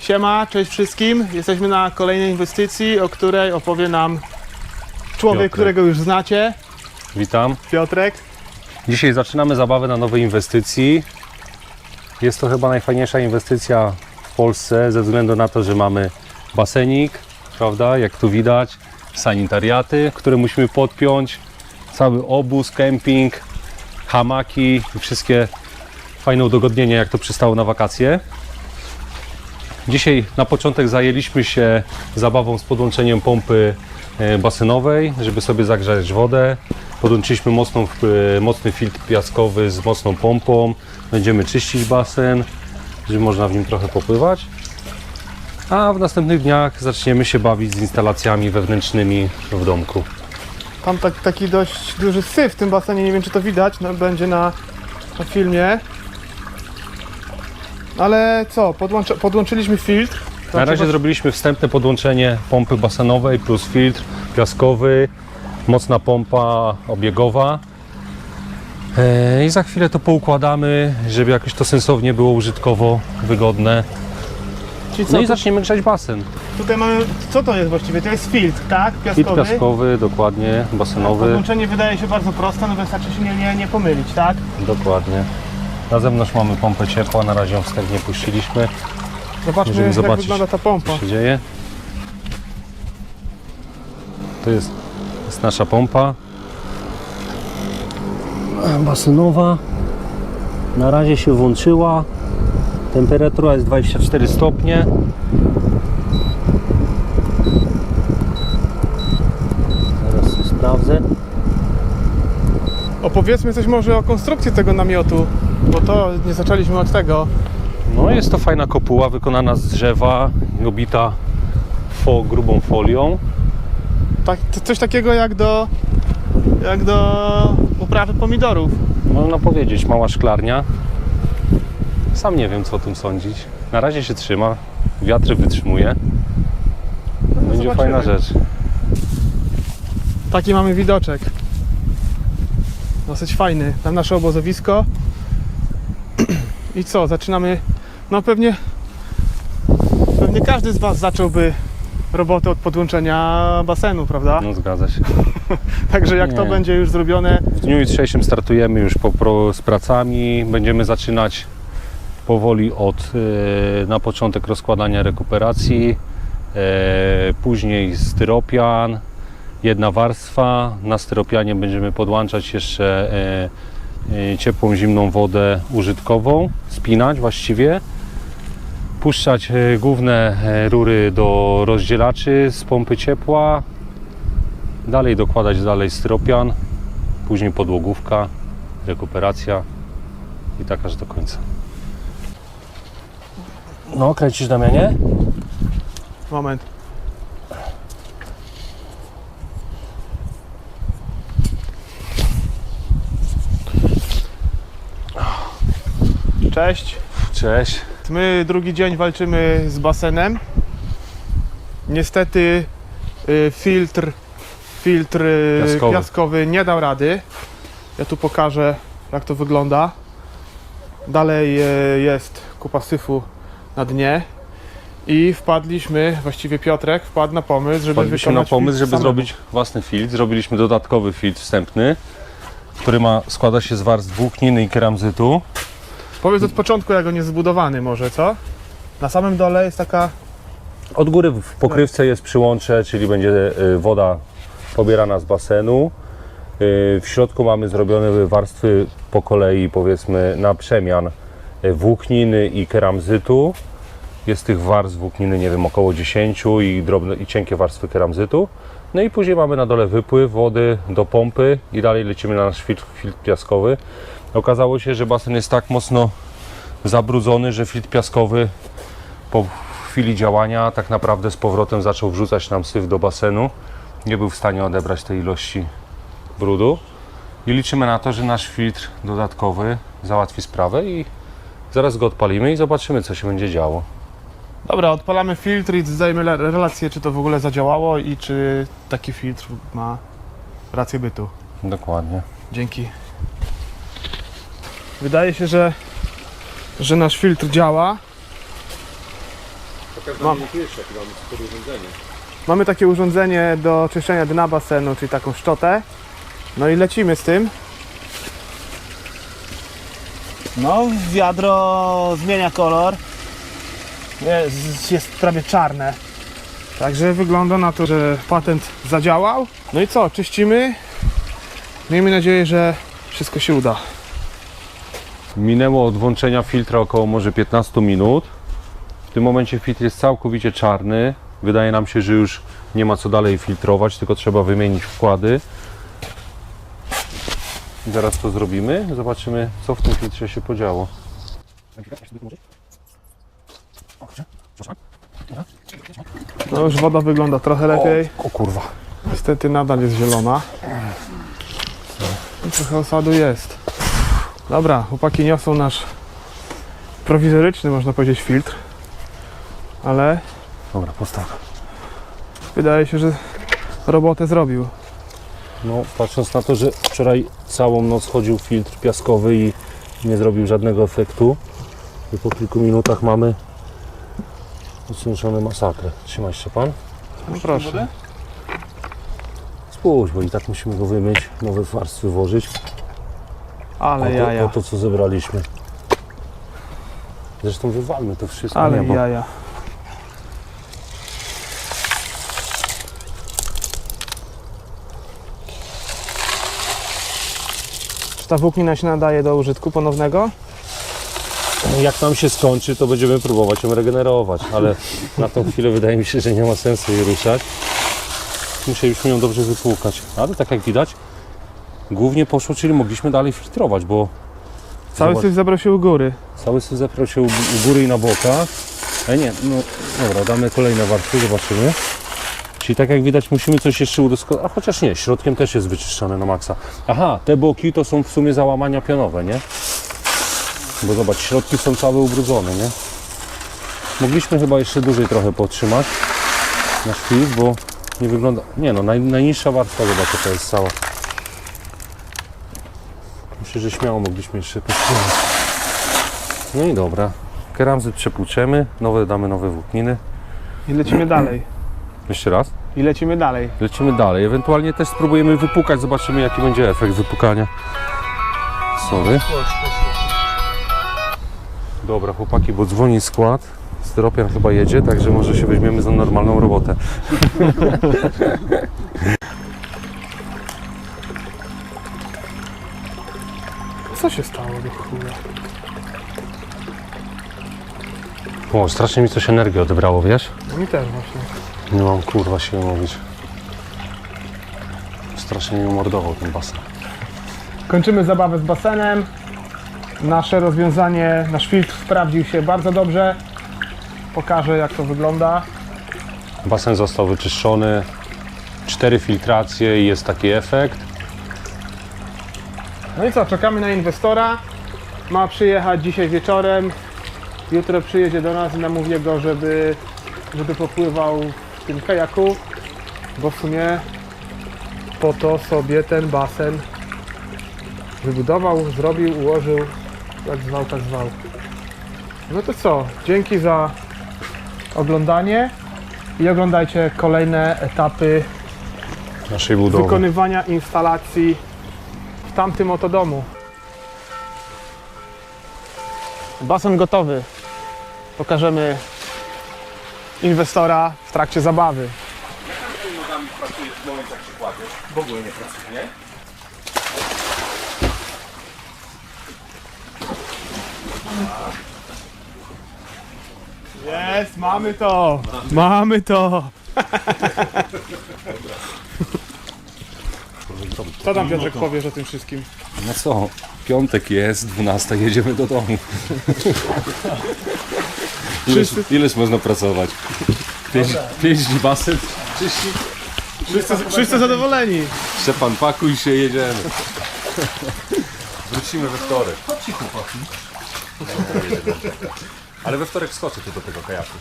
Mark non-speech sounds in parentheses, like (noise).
Siema, cześć wszystkim. Jesteśmy na kolejnej inwestycji, o której opowie nam człowiek, Piotrek. którego już znacie, Witam. Piotrek. Dzisiaj zaczynamy zabawę na nowej inwestycji. Jest to chyba najfajniejsza inwestycja w Polsce ze względu na to, że mamy basenik, prawda, jak tu widać, sanitariaty, które musimy podpiąć, cały obóz, kemping, hamaki i wszystkie fajne udogodnienia, jak to przystało na wakacje. Dzisiaj na początek zajęliśmy się zabawą z podłączeniem pompy e, basenowej, żeby sobie zagrzać wodę. Podłączyliśmy mocną, e, mocny filtr piaskowy z mocną pompą. Będziemy czyścić basen, żeby można w nim trochę popływać. A w następnych dniach zaczniemy się bawić z instalacjami wewnętrznymi w domku. Tam tak, taki dość duży syf w tym basenie, nie wiem czy to widać, no, będzie na, na filmie. Ale co, podłączy, podłączyliśmy filtr. Na razie zrobiliśmy wstępne podłączenie pompy basenowej plus filtr piaskowy, mocna pompa obiegowa. E, I za chwilę to poukładamy, żeby jakoś to sensownie było użytkowo, wygodne. Czyli co, No i zaczniemy grzać basen. Tutaj mamy, co to jest właściwie? To jest filtr, tak? Filtr Piaskowy. piaskowy, dokładnie, basenowy, Podłączenie wydaje się bardzo proste, no wystarczy się nie, nie, nie pomylić, tak? dokładnie. Na zewnątrz mamy pompę ciepła, na razie ją wstępnie puściliśmy. Zobaczmy Możemy jak zobaczyć. wygląda ta pompa. Co się dzieje? To jest, jest nasza pompa basenowa. Na razie się włączyła. Temperatura jest 24 stopnie. Zaraz sobie sprawdzę. Opowiedzmy coś może o konstrukcji tego namiotu, bo to nie zaczęliśmy od tego. No jest to fajna kopuła wykonana z drzewa obita fo, grubą folią. Tak, coś takiego jak do, jak do uprawy pomidorów. Można powiedzieć, mała szklarnia. Sam nie wiem, co o tym sądzić. Na razie się trzyma, wiatry wytrzymuje. Będzie zobaczymy. fajna rzecz. Taki mamy widoczek. Dosyć fajny. Tam nasze obozowisko. (clears throat) I co, zaczynamy. No pewnie. Pewnie każdy z Was zacząłby robotę od podłączenia basenu, prawda? No zgadza się. (laughs) Także jak to nie. będzie już zrobione, W dniu jutrzejszym startujemy już po, pro, z pracami. Będziemy zaczynać powoli od e, na początek rozkładania rekuperacji, później styropian, jedna warstwa. Na styropianie będziemy podłączać jeszcze e, e, ciepłą, zimną wodę użytkową, spinać właściwie. Puszczać e, główne e, rury do rozdzielaczy z pompy ciepła. Dalej dokładać dalej styropian, później podłogówka, rekuperacja i tak aż do końca. No, kręcisz Damianie? Moment. Cześć. Cześć. My drugi dzień walczymy z basenem. Niestety y, filtr, filtr y, Piaskowy. piaskowy nie dał rady. Ja tu pokażę jak to wygląda. Dalej y, jest kupa syfu na dnie. I wpadliśmy, właściwie Piotrek wpadł na pomysł, żeby Wpadliśmy na wykonać pomysł, filtr żeby samemu. zrobić własny filtr. Zrobiliśmy dodatkowy filtr wstępny, który ma, składa się z warstw włókniny i keramzytu. Powiedz od początku jak on jest zbudowany może, co? Na samym dole jest taka Od góry w pokrywce jest przyłącze, czyli będzie y, woda pobierana z basenu. Y, W środku mamy zrobione warstwy po kolei, powiedzmy, na przemian y, włókniny i keramzytu. Jest tych warstw włókniny, nie wiem, około 10 i drobne i cienkie warstwy keramzytu. No i później mamy na dole wypływ wody do pompy i dalej lecimy na nasz filtr, filtr piaskowy. Okazało się, że basen jest tak mocno zabrudzony, że filtr piaskowy po chwili działania tak naprawdę z powrotem zaczął wrzucać nam syf do basenu. Nie był w stanie odebrać tej ilości brudu. I liczymy na to, że nasz filtr dodatkowy załatwi sprawę i zaraz go odpalimy i zobaczymy, co się będzie działo. Dobra, odpalamy filtr i zdajemy relację, czy to w ogóle zadziałało i czy taki filtr ma rację bytu. Dokładnie. Dzięki. Wydaje się, że, że nasz filtr działa. Mam. Mamy takie urządzenie do czyszczenia dna basenu, czyli taką szczotę. No i lecimy z tym. No, wiadro zmienia kolor. Jest, jest prawie czarne. Także wygląda na to, że patent zadziałał. No i co, czyścimy. Miejmy nadzieję, że wszystko się uda. Minęło od włączenia filtra około może 15 minut. W tym momencie filtr jest całkowicie czarny. Wydaje nam się, że już nie ma co dalej filtrować, tylko trzeba wymienić wkłady. Zaraz to zrobimy. Zobaczymy, co w tym filtrze się podziało. No już woda wygląda trochę lepiej. O kurwa. Niestety nadal jest zielona. I Trochę osadu jest. Dobra, chłopaki niosą nasz prowizoryczny, można powiedzieć, filtr. Ale Dobra, postaw. wydaje się, że robotę zrobił. No, patrząc na to, że wczoraj całą noc chodził filtr piaskowy i nie zrobił żadnego efektu, i po kilku minutach mamy uciężone masakrę. Trzymaj się pan. No proszę. Spójrz, bo i tak musimy go wymyć, nowe warstwy włożyć. Ale o, to, jaja. to, co zebraliśmy. Zresztą wywalmy to wszystko. Ale nie, bo jaja. Czy ta włóknina się nadaje do użytku ponownego? Jak nam się skończy, to będziemy próbować ją regenerować, ale na tą chwilę wydaje mi się, że nie ma sensu jej ruszać. Musieliśmy ją dobrze wypłukać. Ale tak jak widać, głównie poszło, czyli mogliśmy dalej filtrować, bo Cały Zobacz. syf zebrał się u góry. Cały syf zeprał się u, u góry i na bokach. Ale nie, no dobra, damy kolejne warstwy, zobaczymy. Czyli tak jak widać musimy coś jeszcze udoskonalić, a chociaż nie, środkiem też jest wyczyszczone na maksa. Aha, te boki to są w sumie załamania pionowe, nie? Bo zobacz, środki są całe ubrudzone, nie? Mogliśmy chyba jeszcze dłużej trochę potrzymać nasz filtr, bo nie wygląda... Nie no, naj, najniższa warstwa zobacz jaka jest cała. Myślę, że śmiało mogliśmy jeszcze potrzymać. No i dobra. Keramzy przepłuczemy, nowe damy nowe włókniny. I lecimy dalej. Jeszcze raz. I lecimy dalej. Lecimy dalej. Ewentualnie też spróbujemy wypukać, zobaczymy jaki będzie efekt wypukania. Sorry. Dobra chłopaki, bo dzwoni skład. Styropian chyba jedzie, także może się weźmiemy za normalną robotę. Co się stało do chuja? O, strasznie mi coś energii odebrało, wiesz? No mi też właśnie. Nie mam kurwa siły mówić. Strasznie mi umordował ten basen. Kończymy zabawę z basenem. Nasze rozwiązanie, nasz filtr sprawdził się bardzo dobrze. Pokażę jak to wygląda. Basen został wyczyszczony, cztery filtracje i jest taki efekt. No i co, czekamy na inwestora. Ma przyjechać dzisiaj wieczorem. Jutro przyjedzie do nas i namówię go, żeby, żeby popływał w tym kajaku. Bo w sumie po to sobie ten basen wybudował, zrobił, ułożył. Jak zwał, tak zwał. No to co, dzięki za oglądanie i oglądajcie kolejne etapy Naszej budowy. wykonywania instalacji w tamtym oto domu. Basen gotowy. Pokażemy inwestora w trakcie zabawy. Jest, mamy to! Mamy to! Co tam Piotrek powiesz o tym wszystkim? No co, piątek jest, 12, jedziemy do domu. Ileż, Wszyscy- ileż można pracować? 5 dni basen, Wszyscy, wszyscy zadowoleni. Szczepan, pakuj się, jedziemy. Wrócimy we wtorek. Ale we wtorek skoczę tu do tego kajaku.